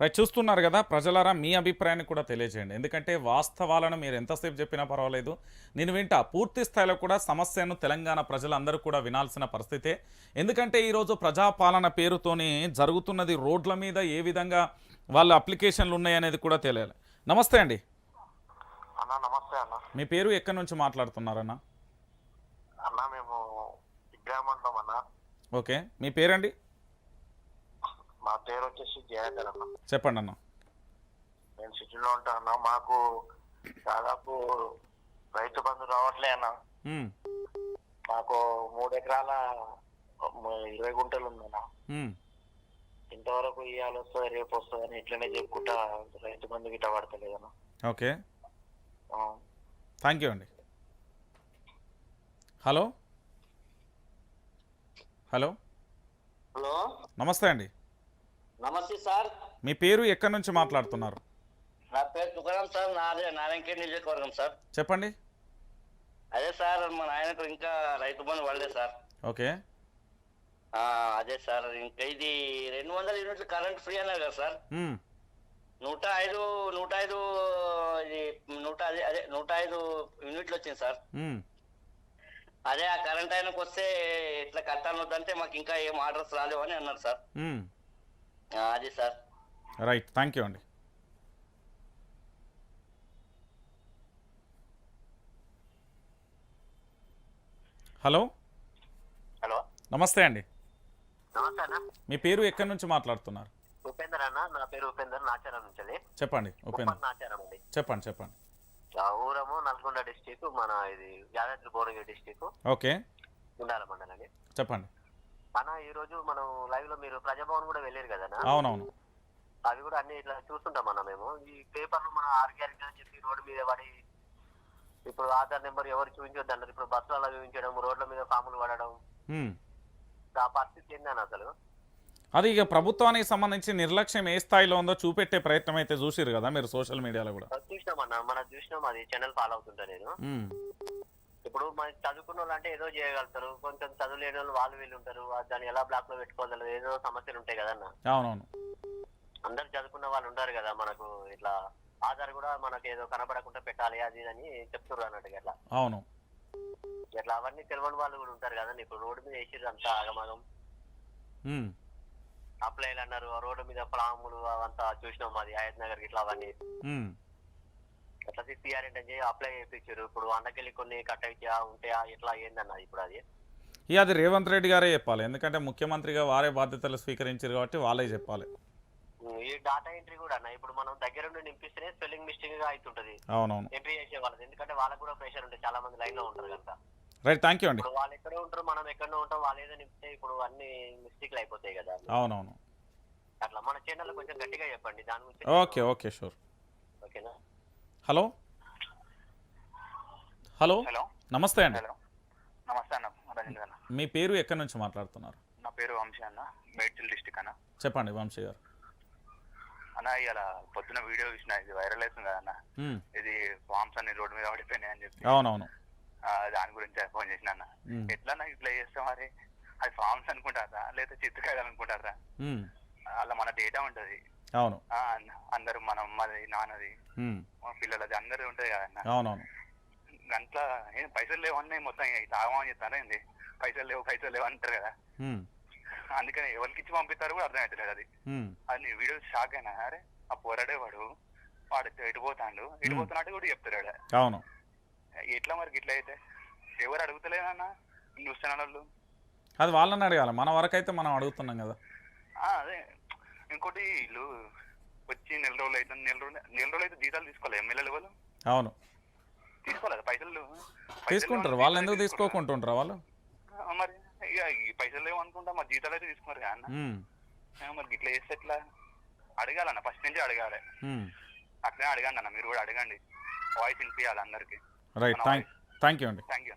Right చూస్తున్నారు కదా ప్రజలారా మీ అభిప్రాయాన్ని కూడా తెలియజేయండి. ఎందుకంటే వాస్తవాలను మీరు ఎంతసేపు చెప్పినా పర్వాలేదు. నేను వింటా పూర్తి స్థాయిలో కూడా సమస్యను తెలంగాణ ప్రజలందరూ కూడా వినాల్సిన పరిస్థితే. ఎందుకంటే ఈరోజు ప్రజాపాలన పేరుతోని జరుగుతున్నది రోడ్ల మీద ఏ విధంగా వాళ్ళ అప్లికేషన్లు ఉన్నాయనేది కూడా తెలియాలి. నమస్తే అండి. అన్న నమస్తే అన్న. మీ పేరు ఎక్కడి నుంచి మాట్లాడుతున్నారన్న? ఓకే మీ పేరండి? మా పేరు వచ్చేసి జయాకర్ అన్న చెప్పండి అన్న. నేను సిటీలో ఉంటా అన్న. మాకు దాదాపు రైతు బంధు రావట్లే అన్న. మాకు మూడు ఎకరాల ఇరవై గుంటలు ఉందన్న. ఇంతవరకు ఇవాళ వస్తుంది రేపు వస్తుంది అని ఇట్లనే చెప్పుకుంటా రైతు బంధు గిట్ట పడతలేదన్న ఓకే. థ్యాంక్ యూ అండి. హలో? హలో? హలో? నమస్తే అండి. నమస్తే సార్. మీ పేరు ఎక్కడి నుంచి మాట్లాడుతున్నారు? నా పేరు తుకారాం సార్ నాదే నారాయణఖేడ్ నియోజకవర్గం సార్. చెప్పండి. అదే సార్ మా నాయనకు ఇంకా రైతు బంధు పడలేదు సార్. ఓకే. అదే సార్ ఇంకా ఇది రెండు వందల యూనిట్లు కరెంట్ ఫ్రీ అన్నారు కదా సార్. నూట ఐదు నూట ఐదు ఇది నూట అదే అదే నూట ఐదు యూనిట్లు వచ్చింది సార్. అదే ఆ కరెంట్ ఆయనకు వస్తే ఇట్లా కట్టాలి వద్దంటే మాకు ఇంకా ఏం ఆర్డర్స్ రాలేవు అని అన్నారు సార్. అది సార్. రైట్ థ్యాంక్ యూ అండి. హలో? హలో. నమస్తే అండి. మీ పేరు ఎక్కడి నుంచి మాట్లాడుతున్నారు? ఉపేందర్ అన్న నా పేరు ఉపేందర్ నాచారం నుంచి చెప్పండి ఉపేంద్ర. నాచారం అండి. చెప్పండి చెప్పండి. ఊరము నల్గొండ డిస్టిక్ మన ఇది యాదాద్రి భువనగిరి డిస్టిక్ ఓకే. ఉండాల మండలండి చెప్పండి. అన్న ఈ రోజు మనం లైవ్లో మీరు ప్రజాభవన్ కూడా వెళ్ళారు కదా అవునవును. అవి కూడా అన్ని ఇట్లా చూస్తుంటాం అన్న మేము. ఈ పేపర్లు మన ఆరు గ్యారెంటీ అని చెప్పి రోడ్డు మీద పడి ఇప్పుడు ఆధార్ నెంబర్ ఎవరు చూపించొద్దు అన్నారు. ఇప్పుడు బస్సులలో చూపించడం రోడ్ల మీద ఫాములు పడడం. ఆ పరిస్థితి ఏందని అసలు? అది ఇక ప్రభుత్వానికి సంబంధించి నిర్లక్ష్యం ఏ స్థాయిలో ఉందో చూపెట్టే ప్రయత్నం అయితే చూసిరు కదా మీరు సోషల్ మీడియాలో కూడా? చూసినాం అన్న. మనం చూసినాం అది ఛానల్ ఫాలో అవుతుంటా నేను. ఇప్పుడు మన చదువుకున్న వాళ్ళు అంటే ఏదో చేయగలుగుతారు. కొంచెం చదువు లేని వాళ్ళు వాళ్ళు వీళ్ళు ఉంటారు దాన్ని ఎలా బ్లాక్లో పెట్టుకోగలరు ఏదో సమస్యలు ఉంటాయి కదన్న అవునవును. అందరు చదువుకున్న వాళ్ళు ఉంటారు కదా మనకు ఇట్లా ఆధార్ కూడా మనకు ఏదో కనబడకుండా పెట్టాలి అది అని చెప్తున్నారు అన్నట్టుగా ఇట్లా. అవును. ఇట్లా అవన్నీ తెలియని వాళ్ళు కూడా ఉంటారు కదండి. ఇప్పుడు రోడ్డు మీద వేసిర్రు అంతా ఆగమాగం. అప్లైలు అన్నారు. ఆ రోడ్డు మీద ప్లాములు అవంతా చూసినాం అది హయత్ నగర్ ఇట్లా అవన్నీ. అట్లా సిపిఆర్ ఏంటంటే అప్లై చేయించారు. ఇప్పుడు అన్నకెళ్ళి కొన్ని కట్ అయితే ఉంటాయా ఇట్లా ఏందన్న ఇప్పుడు అది? ఇక అది రేవంత్ రెడ్డి గారే చెప్పాలి. ఎందుకంటే ముఖ్యమంత్రిగా వారే బాధ్యతలు స్వీకరించారు కాబట్టి వాళ్ళే చెప్పాలి. ఈ డాటా ఎంట్రీ కూడా అన్న ఇప్పుడు మనం దగ్గర నుండి నింపిస్తేనే స్పెల్లింగ్ మిస్టేక్గా అవుతుంటది అవునవును. ఎంట్రీ చేసే వాళ్ళది. ఎందుకంటే వాళ్ళకి కూడా ప్రెషర్ ఉంటుంది. చాలా మంది లైన్లో ఉంటారు కనుక. రైట్ థ్యాంక్ యూ అండి. ఇప్పుడు వాళ్ళు ఎక్కడో ఉంటారు మనం ఎక్కడో ఉంటాం వాళ్ళు ఏదో నింపితే ఇప్పుడు అన్ని మిస్టేక్లు అయిపోతాయి కదా. అవునవును. అట్లా మన ఛానల్ కొంచెం గట్టిగా చెప్పండి. దాని గురించి ఓకే ఓకే షూర్ ఓకేనా? హలో? హలో? హలో? నమస్తే అండి. హలో? నమస్తే అన్న మీ పేరు ఎక్కడి నుంచి మాట్లాడుతున్నారు? నా పేరు వంశీ అన్న మేడ్చల్ డిస్టిక్ అన్న. చెప్పండి వంశీ గారు. అన్న ఇలా పొద్దున వీడియో చూసిన ఇది వైరల్ అవుతుంది కదా అన్న. ఇది ఫామ్స్ అన్ని రోడ్డు మీద పడిపోయినాయి అని చెప్పి. అవునవును. ఆ, దాని గురించి ఫోన్ చేసిన అన్న. ఎట్లా నాకు ఇట్లా చేస్తే మరి అది ఫామ్స్ అనుకుంటారా లేదా చిత్రకాయలు అనుకుంటారా. అలా మన డేటా ఉంటది. అవును. అన్న- అందరూ మన అమ్మది నాన్నది. మా పిల్లలది అందరిది ఉంటది కదా అన్న. అవునవును. దాంట్లో ఏం పైసలు లేవన్నీ మొత్తం తాగమని చెప్తారా ఏంది? పైసలు లేవు పైసలు లేవు అంటారు కదా. అందుకని ఎవరికి ఇచ్చి పంపిస్తారో కూడా అర్థమవుతలేదు అది. అది వీడియో షాక్ అయినా అరే ఆ పోరాడే వాడు ఎటు పోతాడు? ఎటు. పోతున్నట్టు కూడా చెప్తాడు. అవును. ఎట్లా మరి ఇట్లా అయితే? ఎవరు అడుగుతలేదన్నా న్యూస్ ఛానల్ వాళ్ళు. అది వాళ్ళని అడగాలి. మన వరకు అయితే మనం అడుగుతున్నాం కదా. ఆ, అదే. ఇంకోటి వీళ్ళు వచ్చి నెల రోజులు అయితే నెల రోజులు నెల రోజులు అయితే జీతాలు తీసుకోవాలి. ఎమ్మెల్యేలు వాళ్ళు అవును. తీసుకోలేదు పైసలు? తీసుకుంటారు. వాళ్ళు ఎందుకు. తీసుకోకుంటుంటారా వాళ్ళు? మరి ఇక ఈ పైసలు లేవు అనుకుంటా మరి జీతాలు అయితే తీసుకున్నారు. ఆ, మరి ఇట్లా చేస్తే ఎట్లా? అడగాలన్న ఫస్ట్ నుంచి అడగాలి. అట్లనే అడగండి అన్న మీరు కూడా అడగండి. వాయిస్ వినిపించాలి అందరికి. రైట్ థ్యాంక్ యూ అండి. Thank you